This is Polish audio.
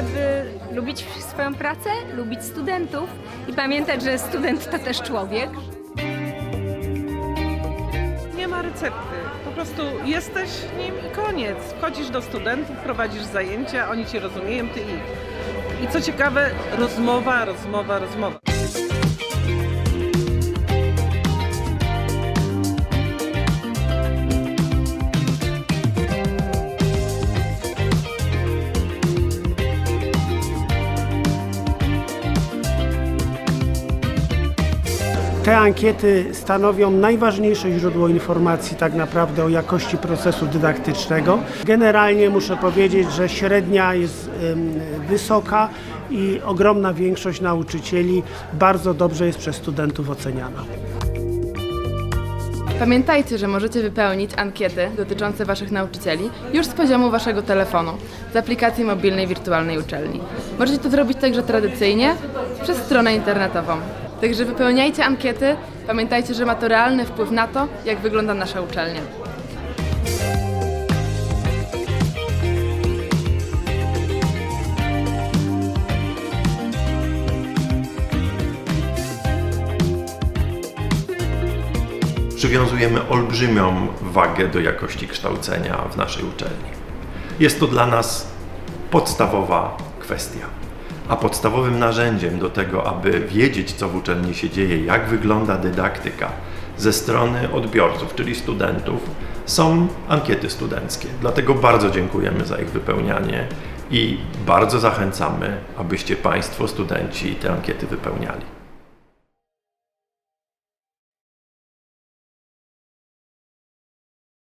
żeby lubić swoją pracę, lubić studentów i pamiętać, że student to też człowiek. Nie ma recepty. Po prostu jesteś nim i koniec. Wchodzisz do studentów, prowadzisz zajęcia, oni cię rozumieją, ty ich. I co ciekawe, rozmowa, rozmowa, rozmowa. Te ankiety stanowią najważniejsze źródło informacji tak naprawdę o jakości procesu dydaktycznego. Generalnie muszę powiedzieć, że średnia jest wysoka i ogromna większość nauczycieli bardzo dobrze jest przez studentów oceniana. Pamiętajcie, że możecie wypełnić ankiety dotyczące Waszych nauczycieli już z poziomu Waszego telefonu, z aplikacji mobilnej wirtualnej uczelni. Możecie to zrobić także tradycyjnie przez stronę internetową. Także wypełniajcie ankiety, pamiętajcie, że ma to realny wpływ na to, jak wygląda nasza uczelnia. Przywiązujemy olbrzymią wagę do jakości kształcenia w naszej uczelni. Jest to dla nas podstawowa kwestia. A podstawowym narzędziem do tego, aby wiedzieć, co w uczelni się dzieje, jak wygląda dydaktyka ze strony odbiorców, czyli studentów, są ankiety studenckie. Dlatego bardzo dziękujemy za ich wypełnianie i bardzo zachęcamy, abyście Państwo, studenci, te ankiety wypełniali.